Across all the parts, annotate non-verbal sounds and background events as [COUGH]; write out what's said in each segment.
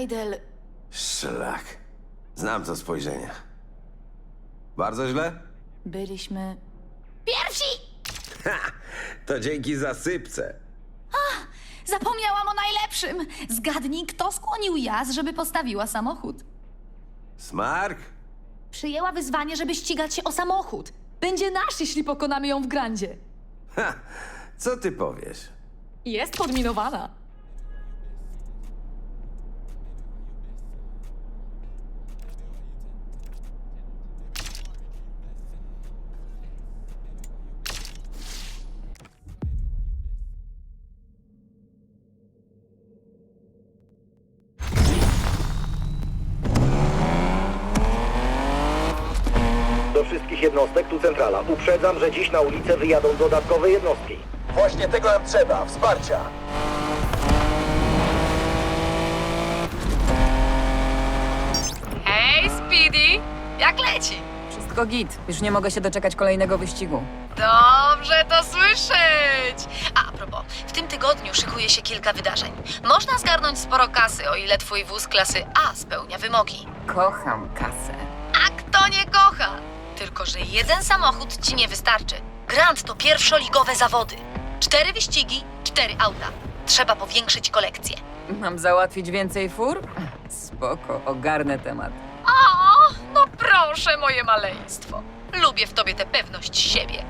Aidel, Szlak. Znam to spojrzenie. Bardzo źle? byliśmy... Pierwsi! To dzięki zasypce. Zapomniałam o najlepszym! Zgadnij, kto skłonił Jaz, żeby postawiła samochód. Smark? Przyjęła wyzwanie, żeby ścigać się o samochód. Będzie nasz, jeśli pokonamy ją w grandzie. Ha! Co ty powiesz? Jest podminowana. Do wszystkich jednostek, tu Uprzedzam, że dziś na ulicę wyjadą dodatkowe jednostki. Właśnie tego nam trzeba, wsparcia. Hej, Speedy! Jak leci? Wszystko git. Już nie mogę się doczekać kolejnego wyścigu. Dobrze to słyszeć! A, a propos, w tym tygodniu szykuje się kilka wydarzeń. Można zgarnąć sporo kasy, o ile twój wóz klasy A spełnia wymogi. Kocham kasę. A kto nie kocha? Tylko, że jeden samochód ci nie wystarczy. Grand to pierwszoligowe zawody. Cztery wyścigi, cztery auta. Trzeba powiększyć kolekcję. Mam załatwić więcej fur? Spoko, ogarnę temat. O, no proszę, moje maleństwo. Lubię w tobie tę pewność siebie.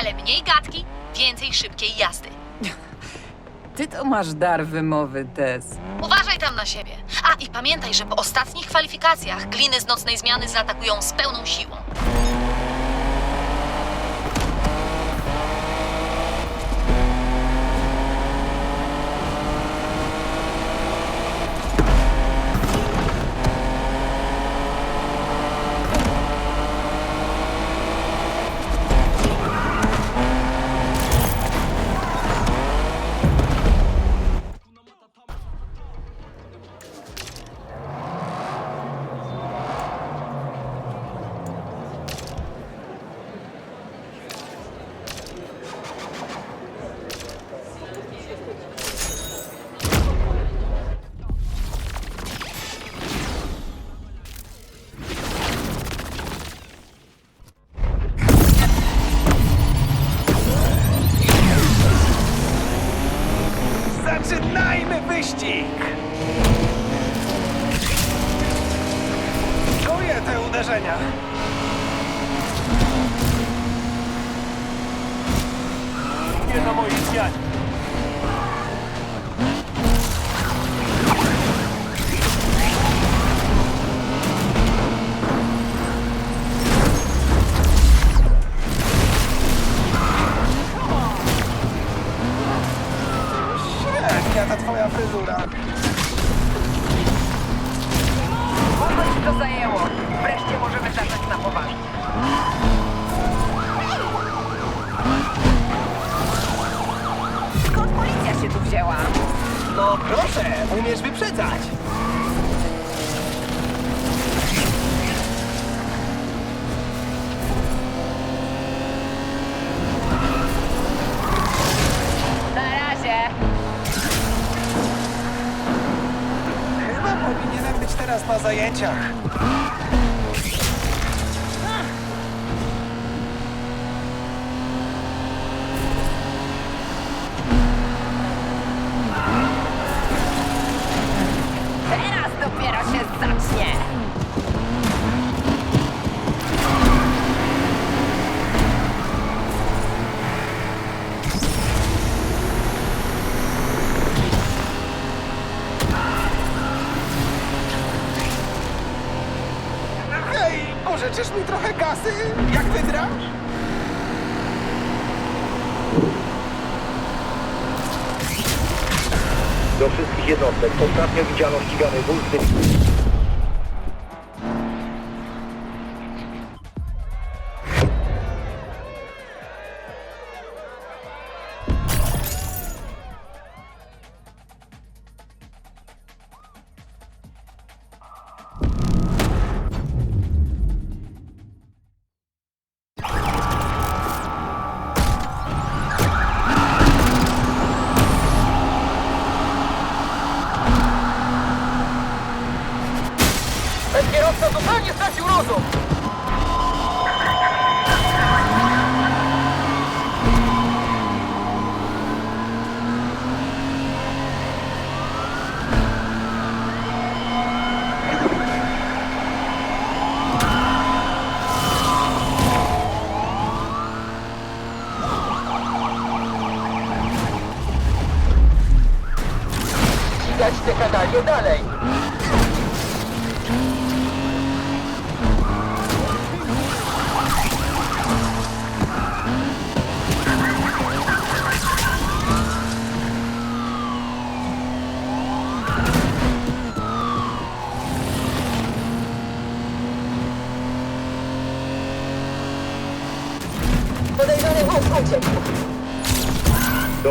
Ale mniej gadki, więcej szybkiej jazdy. [LAUGHS] Ty to masz dar wymowy, Tess. Uważaj tam na siebie. A i pamiętaj, że po ostatnich kwalifikacjach gliny z nocnej zmiany zaatakują z pełną siłą. Uderzenia. Nie na mojej zmianie. Powinienem być teraz na zajęciach. Ostatnio widziano ścigany wóz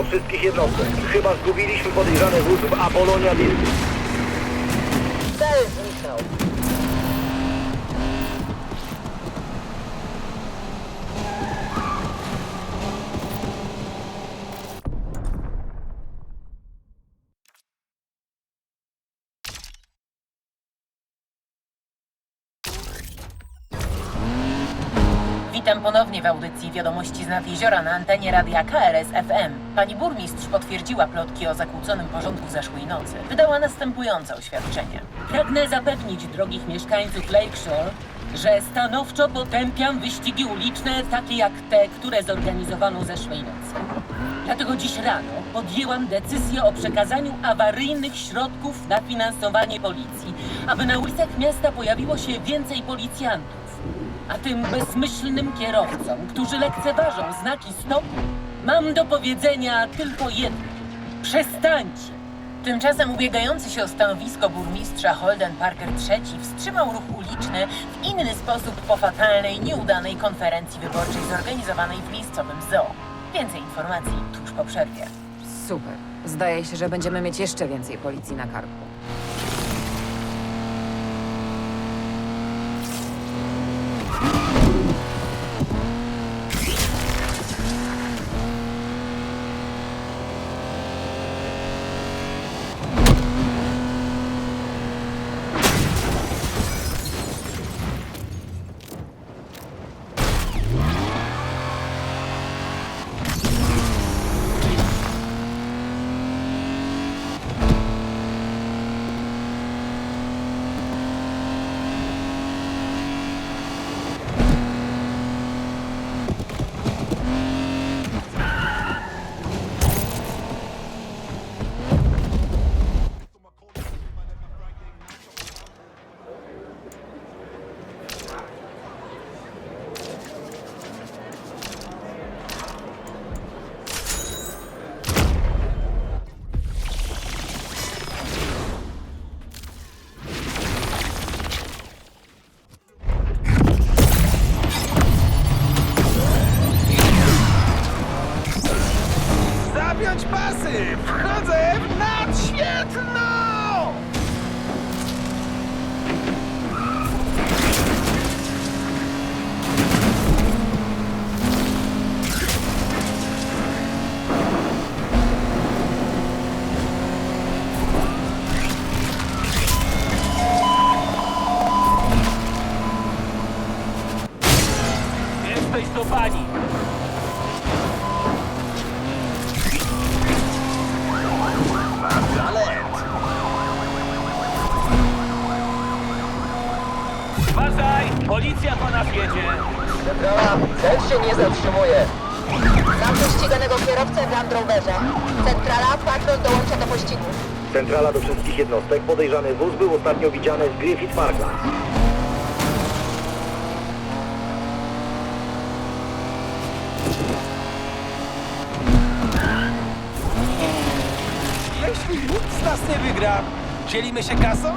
wszystkich jednostek. Chyba zgubiliśmy podejrzany wóz w Apolonia Village. Cel zniknął. Witam ponownie w audycji Wiadomości z jeziora na antenie radia KRS FM. Pani burmistrz potwierdziła plotki o zakłóconym porządku zeszłej nocy. Wydała następujące oświadczenie. Pragnę zapewnić drogich mieszkańców Lakeshore, że stanowczo potępiam wyścigi uliczne takie jak te, które zorganizowano zeszłej nocy. Dlatego dziś rano podjęłam decyzję o przekazaniu awaryjnych środków na finansowanie policji, aby na ulicach miasta pojawiło się więcej policjantów. A tym bezmyślnym kierowcom, którzy lekceważą znaki stopu, mam do powiedzenia tylko jedno. Przestańcie! Tymczasem ubiegający się o stanowisko burmistrza Holden Parker III wstrzymał ruch uliczny w inny sposób po fatalnej, nieudanej konferencji wyborczej zorganizowanej w miejscowym zoo. Więcej informacji tuż po przerwie. Super. Zdaje się, że będziemy mieć jeszcze więcej policji na karku. Wszystkich jednostek. Podejrzany wóz był ostatnio widziany w Griffith Parkland. Jeśli nikt z nas nie wygra, dzielimy się kasą?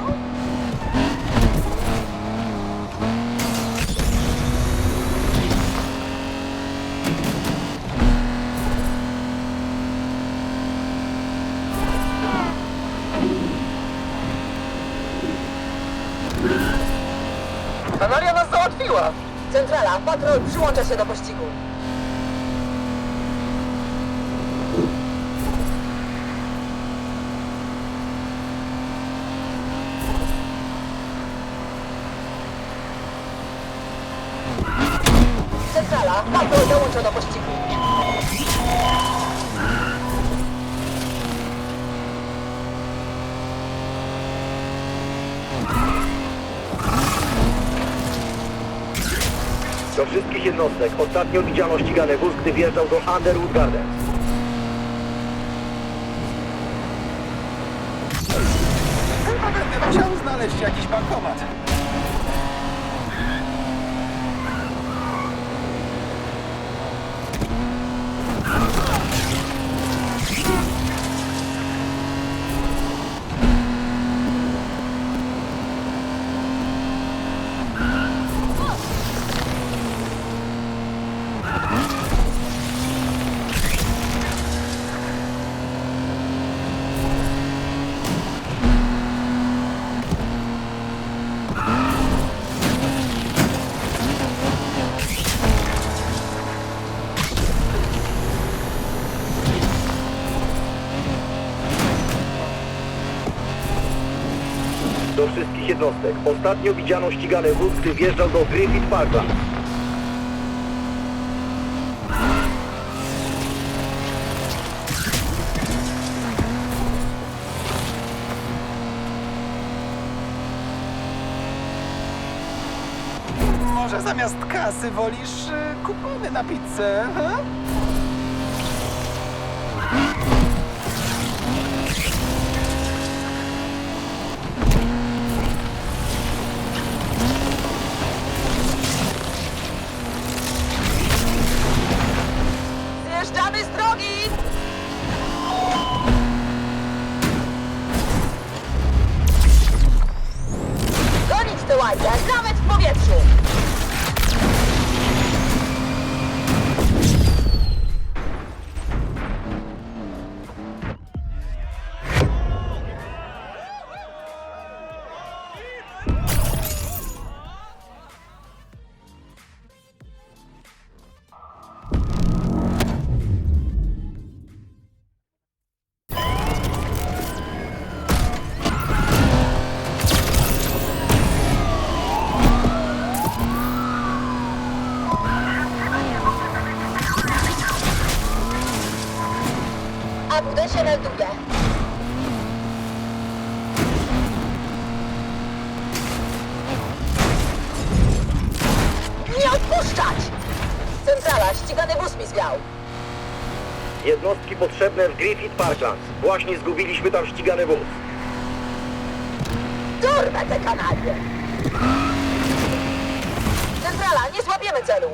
Kanalia nas załatwiła! Centrala, patrol przyłącza się do pościgu. Uwaga, patrol dołączono pościgu. Do wszystkich jednostek. Ostatnio widziano ścigany wóz, gdy wjeżdżał do Underwood Gardens. Chyba znaleźć jakiś bankomat. Wszystkich jednostek. Ostatnio widziano ścigany wóz, gdy wjeżdżał do Griffith Parkland. Może zamiast kasy wolisz y, kupony na pizzę? Potrzebne w Griffith Parkland. Właśnie zgubiliśmy tam ścigany wóz. Dorwę te kanalie! Centrala, nie złapiemy celu!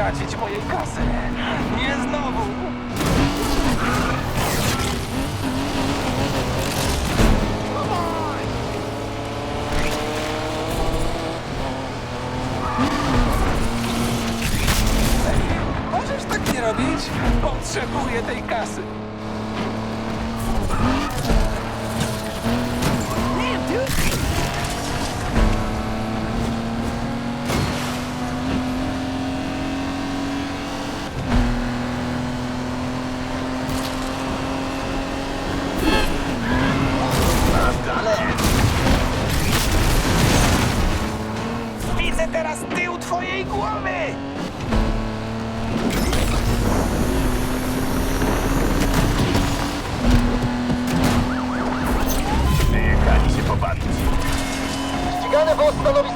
stracić mojej kasy. Nie znowu!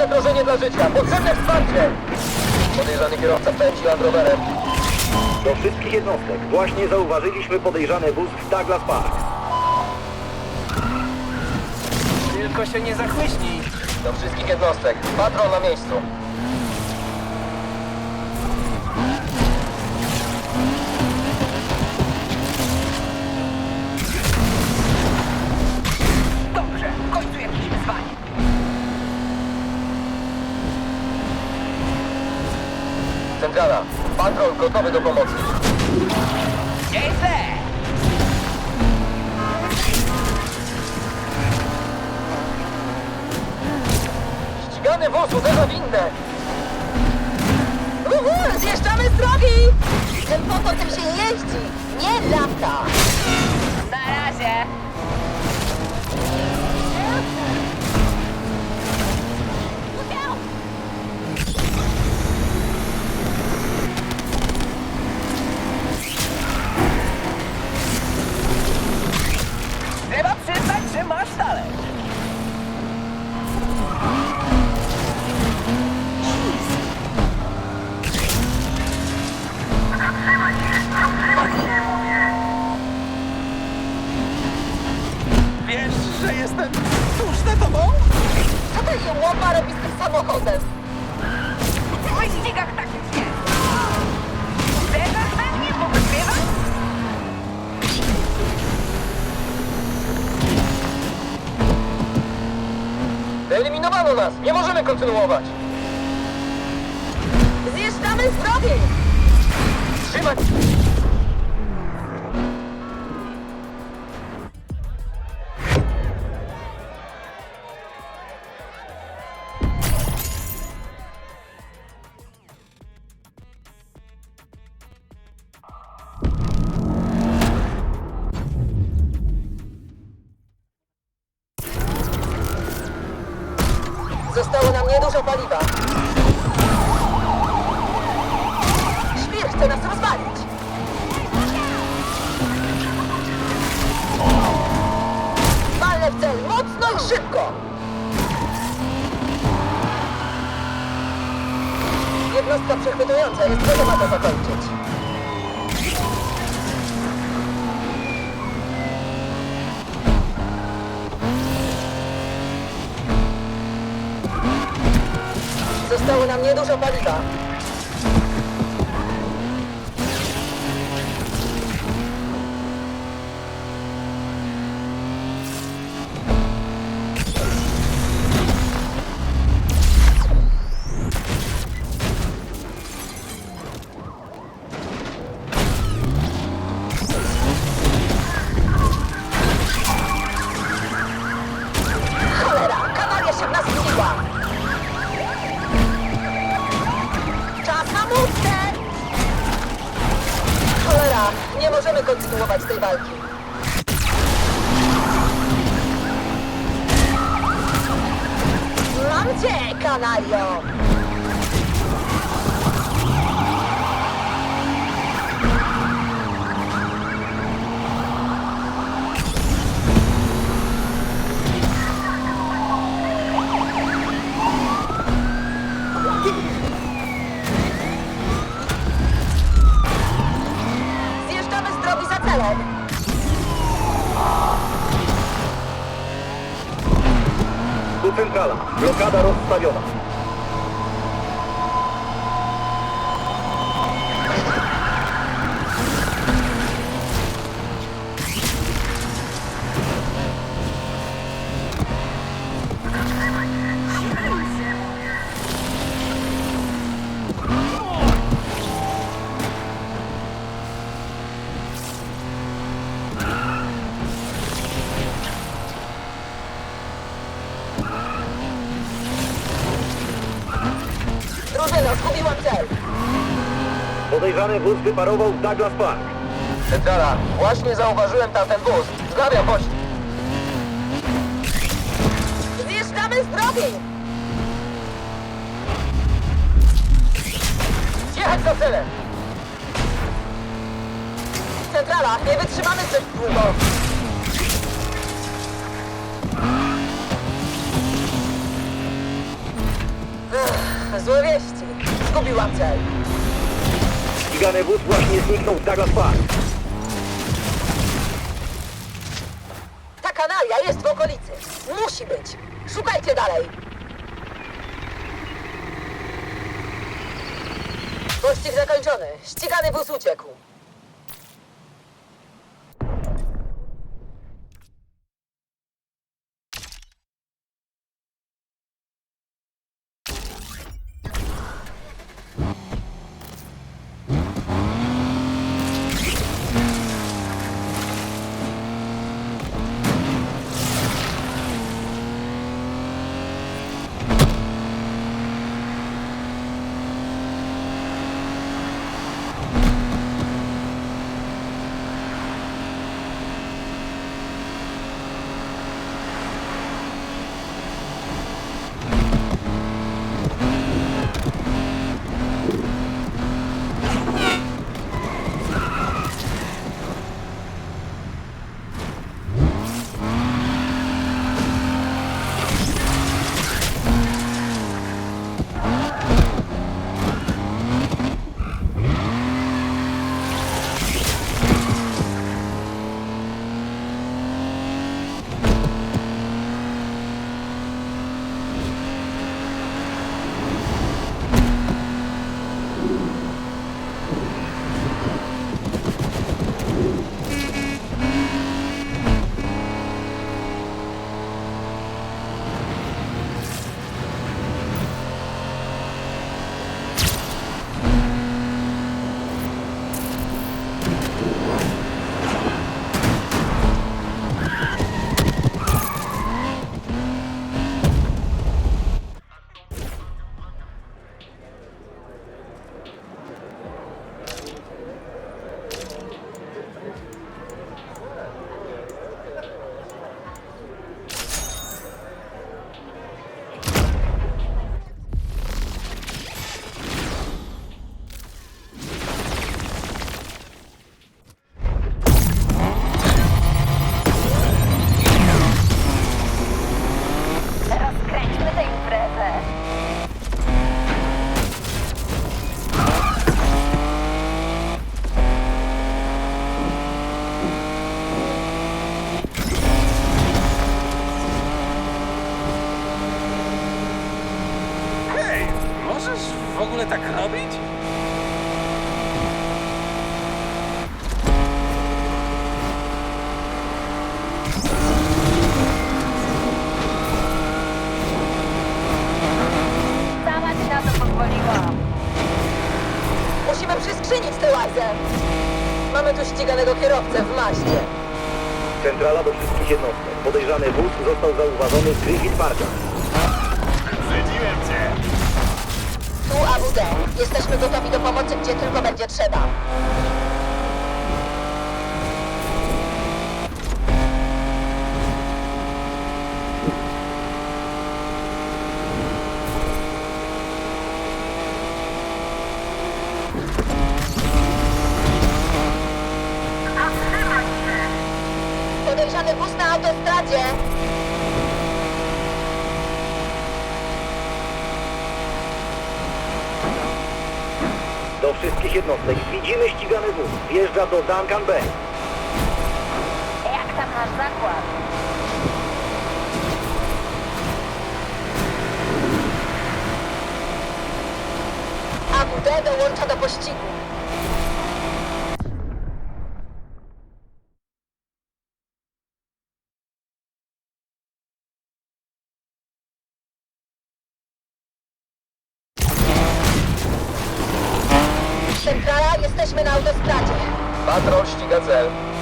Zagrożenie dla życia. Potrzebne wsparcie! Podejrzany kierowca pędzi Land Roverem. Do wszystkich jednostek. Właśnie zauważyliśmy podejrzany wóz w Douglas Park. Tylko się nie zachłyśnij. Do wszystkich jednostek. Patrol na miejscu. Gotowy do pomocy. Nieźle! Ścigany wóz uderza w inne. Uhu, zjeżdżamy z drogi! Ten po to tym się jeździ, nie lata. Wyeliminowano nas. Nie możemy kontynuować. Zjeżdżamy z drogi! Trzymać. Zostało nam niedużo paliwa. Podejrzany wóz wyparował w Douglas Park. Centrala, właśnie zauważyłem tamten wóz. Wznawiam pościg. Zjeżdżamy z drogi! Jechać za celem! Centrala, nie wytrzymamy zbyt długo. Ech, Złe wieści. Zgubiłam cel. Ścigany wóz właśnie zniknął w Douglas Park. Ta kanalia jest w okolicy. Musi być. Szukajcie dalej. Pościg zakończony. Ścigany wóz uciekł. Centrala do wszystkich jednostek. Podejrzany wóz został zauważony w Griffith Parku. Tu AWD. Jesteśmy gotowi do pomocy, gdzie tylko będzie trzeba. Podejrzany wóz na autostradzie. Do wszystkich jednostek. Widzimy ścigany wóz. Wjeżdża do Duncan Bay. Jak tam nasz zakład? AWD dołącza do pościgu. Jesteśmy na autostradzie. Patrol ściga cel.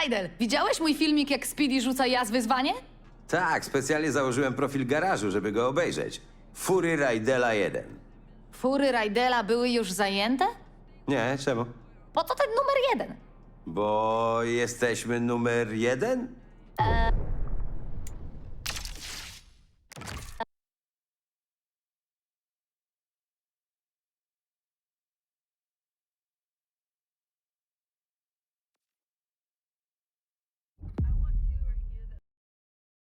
Rajdel, widziałeś mój filmik, jak Speedy rzuca jazz wyzwanie? Tak, specjalnie założyłem profil garażu, żeby go obejrzeć. Fury Rajdela 1. Fury Rajdela były już zajęte? Nie, czemu? Po to ten numer jeden. Bo jesteśmy numer jeden?